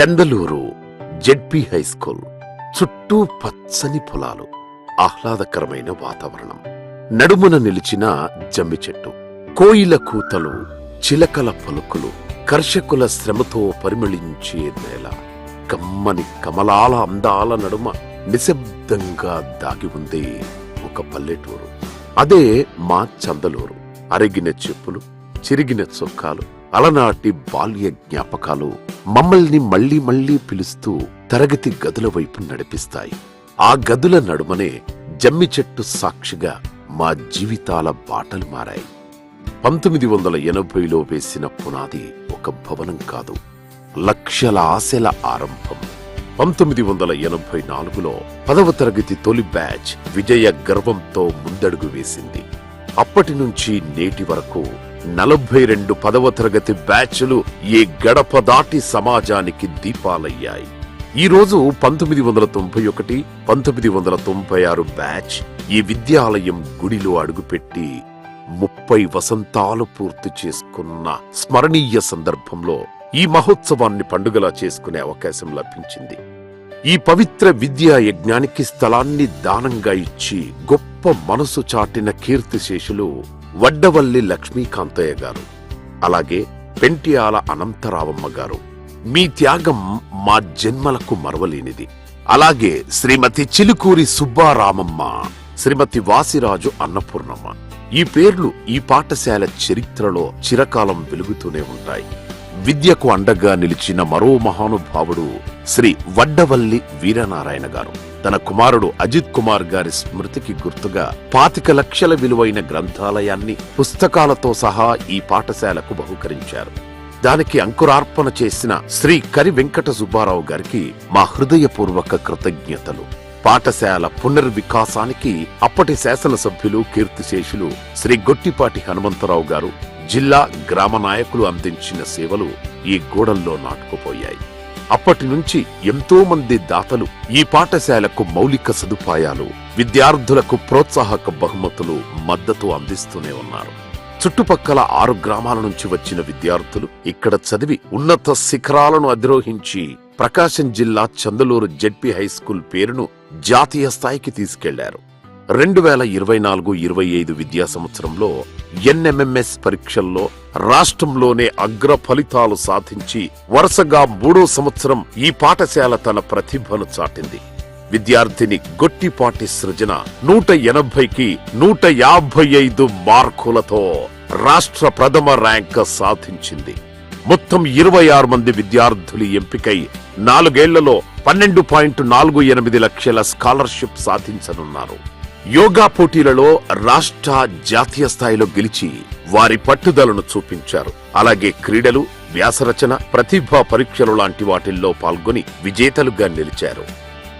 Chandalur ZP high school. చుట్టూ పచ్చని పొలాలు. ఆహ్లాదకరమైన వాతావరణం. నడుమున నిలిచిన జమ్మి చెట్టు. కోయిల కూతలు చిలకల పలుకులు కర్షకుల శ్రమతో పరిమళించే నేల. కమ్మని కమలాల అందాల నడుమ నిశ్శబ్దంగా దాగి ఉంది ఒక పల్లెటూరు. అదే మా చందలూరు. అరిగిన చెప్పులు చిరిగిన చొక్కాలు అలనాటి బాల్య జ్ఞాపకాలు మమ్మల్ని మళ్ళీ మళ్ళీ పిలుస్తూ తరగతి గదుల వైపు నడిపిస్తాయి. ఆ గదుల నడుమనే జమ్మి చెట్టు సాక్షిగా మా జీవితాల బాటలు మారాయి. పంతొమ్మిది వందల ఎనభైలో వేసిన పునాది ఒక భవనం కాదు లక్షల ఆశల ఆరంభం. పంతొమ్మిది వందల ఎనభై నాలుగులో పదవ తరగతి తొలి బ్యాచ్ విజయ గర్వంతో ముందడుగు వేసింది. అప్పటి నుంచి నేటి వరకు నలభై రెండు పదవ తరగతి బ్యాచ్లు ఈ గడప దాటి సమాజానికి దీపాలయ్యాయి. ఈ రోజు పంతొమ్మిది వందల తొంభై ఒకటి పంతొమ్మిది వందల తొంభై ఆరు బ్యాచ్ ఈ విద్యాలయం గుడిలో అడుగుపెట్టి ముప్పై వసంతాలు పూర్తి చేసుకున్న స్మరణీయ సందర్భంలో ఈ మహోత్సవాన్ని పండుగలా చేసుకునే అవకాశం లభించింది. ఈ పవిత్ర విద్యా యజ్ఞానికి స్థలాన్ని దానంగా ఇచ్చి గొప్ప మనసు చాటిన కీర్తిశేషులు వడ్డవల్లి లక్ష్మీకాంతయ్య గారు అలాగే పెంటియాల అనంతరావమ్మ గారు. మీ త్యాగం మా జన్మలకు మరవలేనిది. అలాగే శ్రీమతి చిలుకూరి సుబ్బారామమ్మ శ్రీమతి వాసిరాజు అన్నపూర్ణమ్మ. ఈ పేర్లు ఈ పాఠశాల చరిత్రలో చిరకాలం వెలుగుతూనే ఉంటాయి. విద్యకు అండగా నిలిచిన మరో మహానుభావుడు శ్రీ వడ్డవల్లి వీరనారాయణ గారు. తన కుమారుడు అజిత్ కుమార్ గారి స్మృతికి గుర్తుగా పాతిక లక్షల విలువైన గ్రంథాలయాన్ని పుస్తకాలతో సహా ఈ పాఠశాలకు బహుకరించారు. దానికి అంకురార్పణ చేసిన శ్రీ కరి వెంకట సుబ్బారావు గారికి మా హృదయపూర్వక కృతజ్ఞతలు. పాఠశాల పునర్వికాసానికి అప్పటి శాసనసభ్యులు కీర్తిశేషులు శ్రీ గొట్టిపాటి హనుమంతరావు గారు జిల్లా గ్రామ నాయకులు అందించిన సేవలు ఈ గోడల్లో నాటుకుపోయాయి. అప్పటి నుంచి ఎంతో మంది దాతలు ఈ పాఠశాలకు మౌలిక సదుపాయాలు విద్యార్థులకు ప్రోత్సాహక బహుమతులు మద్దతు అందిస్తూనే ఉన్నారు. చుట్టుపక్కల ఆరు గ్రామాల నుంచి వచ్చిన విద్యార్థులు ఇక్కడ చదివి ఉన్నత శిఖరాలను అధిరోహించి ప్రకాశం జిల్లా చందలూరు జెడ్పీ హై స్కూల్ పేరును జాతీయ స్థాయికి తీసుకెళ్ళారు. రెండు వేల ఇరవై నాలుగు ఇరవై ఐదు విద్యా సంవత్సరంలో ఎన్ఎంఎంఎస్ పరీక్షల్లో రాష్ట్రంలోనే అగ్ర ఫలితాలు సాధించి వరుసగా మూడో సంవత్సరం ఈ పాఠశాల తన ప్రతిభను చాటింది. విద్యార్థిని గొట్టిపాటి సృజన నూట ఎనభైకి నూట యాభై ఐదు మార్కులతో రాష్ట్ర ప్రథమ ర్యాంక్ సాధించింది. మొత్తం ఇరవై ఆరు మంది విద్యార్థులు ఎంపికై నాలుగేళ్ళలో పన్నెండు పాయింట్ నాలుగు ఎనిమిది లక్షల స్కాలర్షిప్ సాధించనున్నారు. యోగా పోటీలలో రాష్ట్ర జాతీయ స్థాయిలో గెలిచి వారి పట్టుదలను చూపించారు. అలాగే క్రీడలు వ్యాసరచన ప్రతిభా పరీక్షలు లాంటి వాటిల్లో పాల్గొని విజేతలుగా నిలిచారు.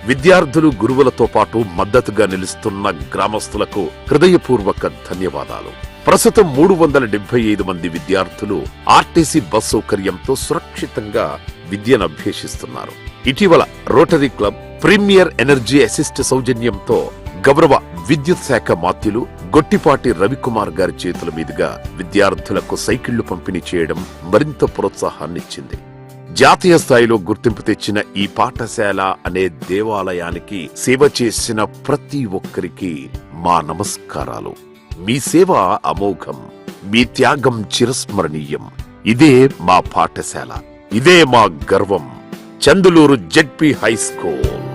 విద్యార్థులు గురువులతో పాటు మద్దతుగా నిలుస్తున్న గ్రామస్తులకు హృదయపూర్వక ధన్యవాదాలు. ప్రస్తుతం మూడు వందల డెబ్బై ఐదు మంది విద్యార్థులు ఆర్టీసీ బస్ సౌకర్యంతో సురక్షితంగా విద్యను అభ్యసిస్తున్నారు. ఇటీవల Rotary Club Premier Energy Assist సౌజన్యంతో గౌరవ విద్యుత్ శాఖ మాత్యులు గొట్టిపాటి రవికుమార్ గారి చేతుల మీదుగా విద్యార్థులకు సైకిళ్ళు పంపిణీ చేయడం మరింత ప్రోత్సాహాన్నిచ్చింది. జాతీయ స్థాయిలో గుర్తింపు తెచ్చిన ఈ పాఠశాల అనే దేవాలయానికి సేవ చేసిన ప్రతి ఒక్కరికి మా నమస్కారాలు. మీ సేవ అమోఘం మీ త్యాగం చిరస్మరణీయం. ఇదే మా పాఠశాల ఇదే మా గర్వం. Chandulur ZP high school.